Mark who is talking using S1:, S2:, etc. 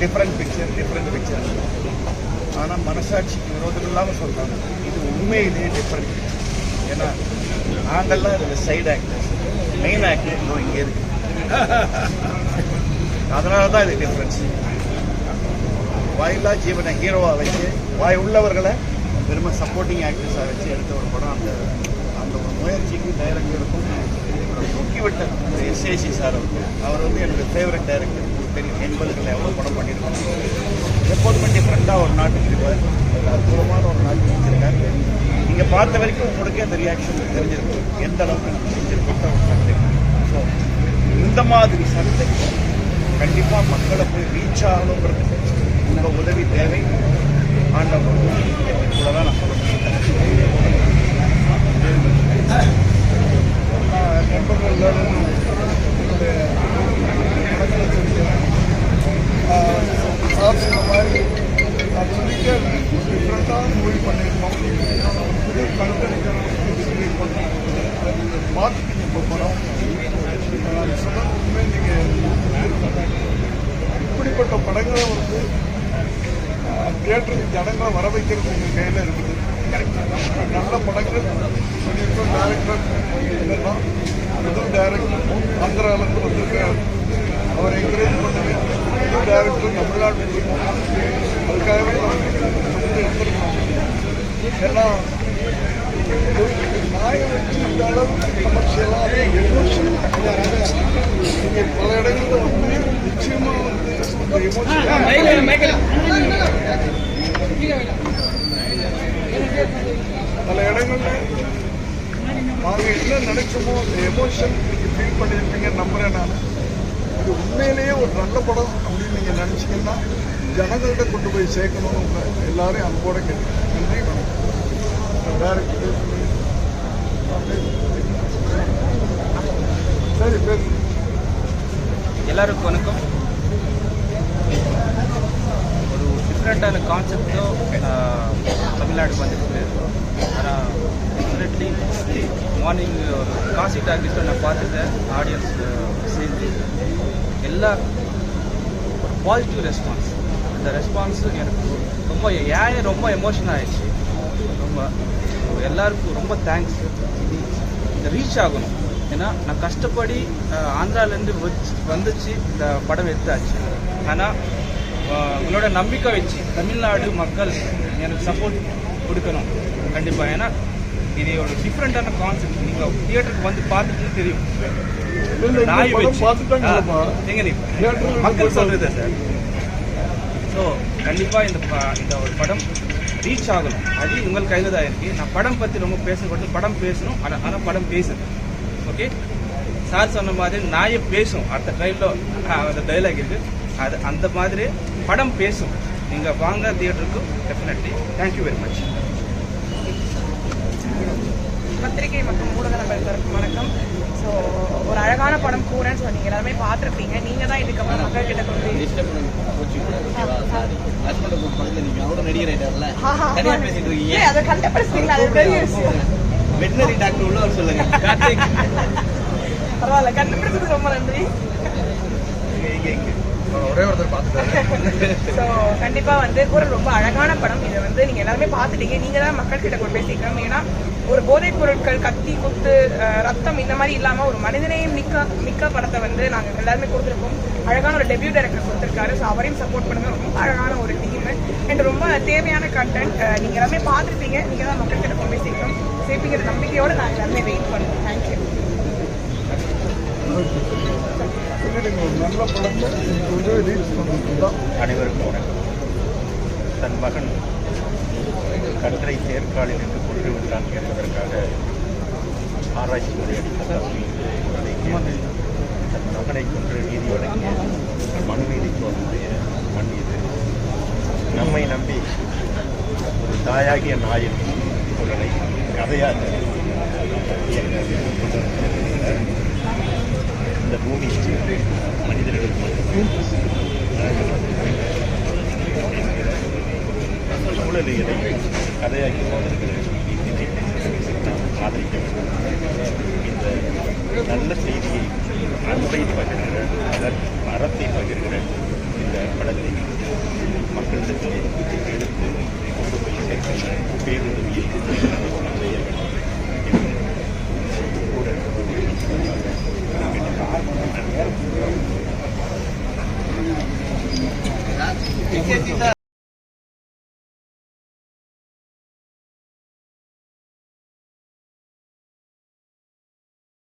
S1: Different picture different picture ஆனால் மனசாட்சிக்கு விரோதம் இல்லாமல் சொல்கிறாங்க இது உண்மையிலேயே டிஃப்ரெண்ட் பிக்சர் ஏன்னா நாங்கள்லாம் இதில் சைடு ஆக்டர்ஸ் மெயின் ஆக்டர் இன்னும் இங்கே இருக்கு. அதனால தான் இது டிஃப்ரென்ஸ் வாயில்லா ஜீவனை ஹீரோவாக வச்சு வாய் உள்ளவர்களை வெறும சப்போர்ட்டிங் ஆக்டர்ஸாக வச்சு எடுத்த ஒரு படம். அந்த அந்த ஒரு முயற்சிக்கு டைரக்டருக்கும் தூக்கிவிட்ட எஸ்ஏசி சார் அவர் அவர் வந்து என்னுடைய ஃபேவரட் டைரக்டர் தெரியும் எண்பதுகளில் எவ்வளோ படம் பண்ணியிருக்காங்க எப்போதுமே டிஃப்ரெண்ட்டாக ஒரு நாட்டுக்கு இருப்பார் அற்புதமான ஒரு நாட்டுக்கு வச்சிருக்காரு நீங்கள் பார்த்த வரைக்கும் உங்களுக்கே அந்த ரியாக்ஷன் தெரிஞ்சிருக்கும். எந்த அளவுக்கு நம்ம செஞ்சிருக்கோம் ஒரு சந்தை ஸோ இந்த மாதிரி சந்தை கண்டிப்பாக மக்களை போய் ரீச் ஆகணுங்கிறது உங்கள் உதவி தேவை. ஆண்டவர் இவ்வளோதான் நான் சொல்ல முடியும்
S2: நண்பர்கள் எல்லாரும் என்னுடைய வணக்கத்தை தெரிவிக்கிறேன் சார் இந்த மாதிரி நான் சொல்லிட்டே டிஃப்ரெண்ட்டான மூவி பண்ணியிருக்கோம் புதிய கண்டென்ட் பண்ணோம் பார்த்துட்டீங்க இப்போ படம். நான் நீங்கள் இப்படிப்பட்ட படங்களை வந்து தியேட்டருக்கு ஜனங்களை வர வைக்கிறது உங்கள் கையில் இருக்குது. நல்ல படங்கள். சொல்லியிருக்கோம் டேரக்டர் இதெல்லாம் முதல் டேரக்டர் ஆந்திராவிலேருந்து அவர் என்கரேஜ் புது டேரக்டர் தமிழ்நாட்டில் இருக்கணும் அதுக்காகவே ஏன்னா நாயை வச்சு இந்த அளவுக்கு கமர்ஷியலாக எமோஷன் நீங்கள் பல இடங்களில் வந்து நிச்சயமாக வந்து எமோஷன் பல இடங்கள்ல நாங்க என்ன நினைச்சோமோ அந்த எமோஷன் நீங்க ஃபீல் பண்ணியிருப்பீங்க நம்புறேன் நான். இது உண்மையிலேயே ஒரு நல்ல படம் அப்படின்னு நீங்கள் நினச்சிங்கன்னா ஜனங்கள்கிட்ட கொண்டு போய் சேர்க்கணும்னு எல்லாரையும் அன்போட கேட்குறேன் நன்றி வணக்கம் டேரக்டர் சரி பேர்
S3: எல்லாருக்கும் வணக்கம் ஒரு டிஃப்ரெண்ட்டான கான்செப்டோ தமிழ்நாடு வந்துருக்கு ஆனால் டெஃபினெட்லி மார்னிங் uh, காசி டாக்கிஸில் நான் பார்த்துட்டேன் ஆடியன்ஸ் uh, சேர்ந்து எல்லா பாசிட்டிவ் ரெஸ்பான்ஸ் இந்த ரெஸ்பான்ஸ் எனக்கு ரொம்ப ஏன் ரொம்ப எமோஷன் ஆயிடுச்சு? ரொம்ப எல்லாருக்கும் ரொம்ப தேங்க்ஸ் இந்த ரீச் ஆகணும். ஏன்னா நான் கஷ்டப்படி ஆந்திராலேருந்து வச்சு வந்துச்சு இந்த படம் எடுத்தாச்சு. ஆனால் உங்களோட நம்பிக்கை வச்சு தமிழ்நாடு மக்கள் எனக்கு சப்போர்ட் கொடுக்கணும். கண்டிப்பாக ஏன்னா இது ஒரு டிஃப்ரெண்ட்டான கான்செப்ட் நீங்கள் தியேட்டருக்கு வந்து பார்த்துட்டு தெரியும். நாய்
S2: படம்
S3: வச்சு எங்க மக்கள் சொல்றது சார். ஸோ கண்டிப்பாக இந்த இந்த ஒரு படம் ரீச் ஆகணும். அது உங்கள் கையில் தான் இருக்கு. நான் படம் பற்றி ரொம்ப பேசக்கூடாது படம் பேசணும். ஆனால் ஆனால் படம் பேசுது. ஓகே சார் சொன்ன மாதிரி நாயை பேசும். அடுத்த ட்ரைவில் அந்த டைலாக் இருக்கு. அது அந்த மாதிரி படம் பேசும். நீங்கள் வாங்க தியேட்டருக்கு டெஃபினெட்லி தேங்க்யூ வெரி மச்
S4: பத்திரிகை மற்றும் ஊடக நண்பர்களுக்கு வணக்கம். ஸோ ஒரு அழகான படம் கூறன்னு ஸோ நீங்கள் எல்லாருமே பார்த்துருப்பீங்க. நீங்கள் தான் இதுக்கப்புறம் மக்கள் கிட்ட கொண்டு அதை கண்டுபிடிச்சிட்டீங்களா? அது பெரிய விஷயம்.
S5: வெட்டினரி டாக்டர் உள்ள அவர் சொல்லுங்க.
S4: பரவாயில்ல கண்டுபிடிச்சதுக்கு ரொம்ப நன்றி.
S1: ஒரே ஒருத்தர் பார்த்துட்டாரு.
S4: ஸோ கண்டிப்பா வந்து ஒரு ரொம்ப அழகான படம். இதை வந்து நீங்க எல்லாருமே பார்த்துட்டீங்க. நீங்க தான் மக்கள் கிட்ட கொண்டு போய் சேர்க்கணும் ஏன்னா ஒரு போதைப் பொருட்கள் கத்தி குத்து ரத்தம் இந்த மாதிரி இல்லாம ஒரு மனிதனையும் மிக்க மிக்க படத்தை வந்து நாங்க எல்லாருமே கொடுத்துருக்கோம். அழகான ஒரு டெபியூ டைரக்டர் கொடுத்துருக்காரு. ஸோ அவரையும் சப்போர்ட் பண்ணுங்க. ரொம்ப அழகான ஒரு டீம் அண்ட் ரொம்ப தேவையான கண்டென்ட் நீங்க எல்லாமே பார்த்துருப்பீங்க. நீங்க தான் மக்கள் கிட்ட கொண்டு போய் சேர்க்கணும் சேர்ப்பீங்கிற நம்பிக்கையோட நாங்கள் எல்லாருமே வெயிட் பண்ணுவோம் தேங்க்யூ
S2: நீங்க ஒரு நல்ல படத்தை கொஞ்சம் ரீச் பண்ணணும் தான்
S1: அனைவருக்கும் வணக்கம். தன் மகன் கற்றை தேர்காலில் நின்று கொண்டு விட்டான் என்பதற்காக ஆராய்ச்சி முறையடித்ததால் கேட்டு தன் மகனை கொன்று நீதி வழங்கிய மண் நீதி சோழனுடைய மண் இது. நம்மை நம்பி ஒரு தாயாகிய நாயின் குரலை கதையாக இந்த பூமி மனிதர்கள் சூழலியலை கதையாக்கி கொண்டிருக்கிற நாம் ஆதரிக்க இந்த நல்ல செய்தியை அன்பை பகிர்கிற மரத்தை அறத்தை பகிர்கிற இந்த படத்தை மக்களிடத்தில் எடுத்து கொண்டு போய் சேர்க்க பேருதவியை
S5: 引き続きだ。